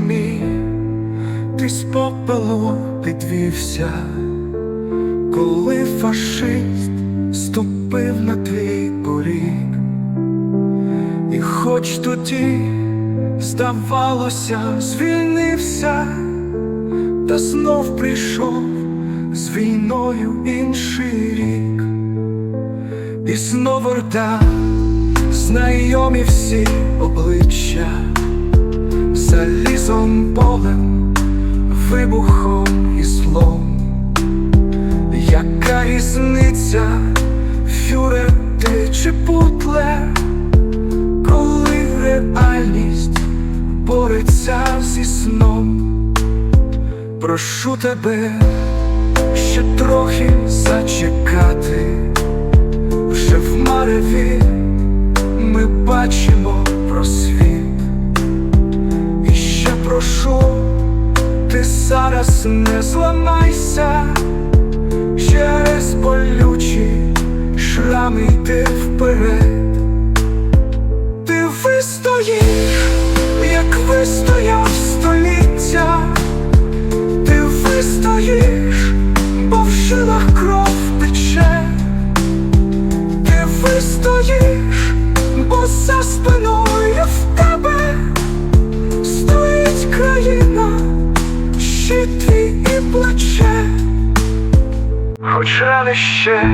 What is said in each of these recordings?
мій, ти з попелу підвівся, коли фашист ступив на твій поріг, і хоч тоді, здавалося, звільнився, та знов прийшов з війною інший рік, і знов орда, знайомі всі обличчя, залізом полем, вибухом і злом. Яка різниця, фюрер ти чи путлер, коли реальність бореться зі сном? Прошу тебе ще трохи зачекати, вже в мареві ми бачимо просвіт. зараз не зламайся, Хоч рани ще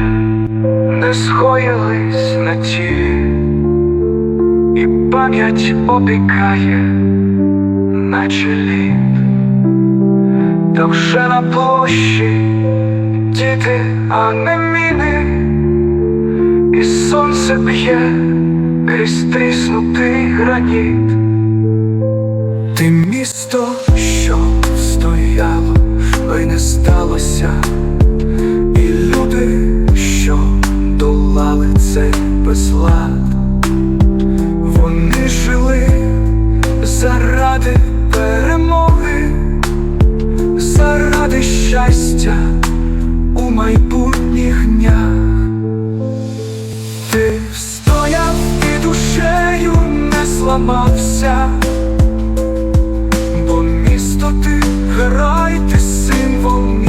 не схоїлись на ті, і пам'ять опікає на чолі. Та вже на площі діти, а не міни, і сонце б'є крізь тріснутий граніт. Ти місто, що стояло, ой не сталося, зламався, бо місто ти герой, ти символ.